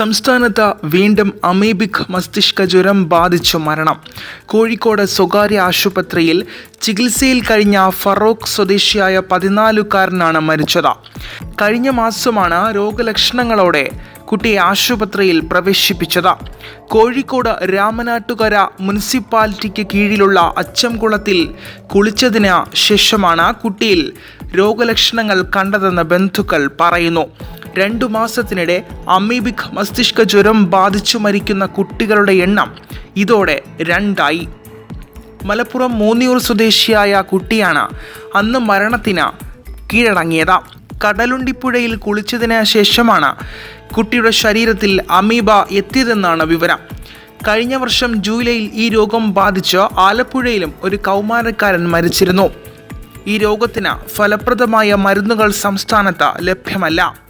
സംസ്ഥാനത്ത് വീണ്ടും അമീബിക് മസ്തിഷ്ക ജ്വരം ബാധിച്ചു മരണം. കോഴിക്കോട് സ്വകാര്യ ആശുപത്രിയിൽ ചികിത്സയിൽ കഴിഞ്ഞ ഫറോക്ക് സ്വദേശിയായ പതിനാലുകാരനാണ് മരിച്ചത്. കഴിഞ്ഞ മാസമാണ് രോഗലക്ഷണങ്ങളോടെ കുട്ടിയെ ആശുപത്രിയിൽ പ്രവേശിപ്പിച്ചത്. കോഴിക്കോട് രാമനാട്ടുകര മുനിസിപ്പാലിറ്റിക്ക് കീഴിലുള്ള അച്ചംകുളത്തിൽ കുളിച്ചതിന് ശേഷമാണ് കുട്ടിയിൽ രോഗലക്ഷണങ്ങൾ കണ്ടതെന്ന് ബന്ധുക്കൾ പറയുന്നു. രണ്ടു മാസത്തിനിടെ അമീബിക് മസ്തിഷ്ക ജ്വരം ബാധിച്ചു മരിക്കുന്ന കുട്ടികളുടെ എണ്ണം ഇതോടെ രണ്ടായി. മലപ്പുറം മൂന്നിയൂർ സ്വദേശിയായ കുട്ടിയാണ് അന്ന് മരണത്തിന് കീഴടങ്ങിയത്. കടലുണ്ടിപ്പുഴയിൽ കുളിച്ചതിന് ശേഷമാണ് കുട്ടിയുടെ ശരീരത്തിൽ അമീബ എത്തിയതെന്നാണ് വിവരം. കഴിഞ്ഞ വർഷം ജൂലൈയിൽ ഈ രോഗം ബാധിച്ച് ആലപ്പുഴയിലും ഒരു കൗമാരക്കാരൻ മരിച്ചിരുന്നു. ഈ രോഗത്തിന് ഫലപ്രദമായ മരുന്നുകൾ സംസ്ഥാനത്ത് ലഭ്യമല്ല.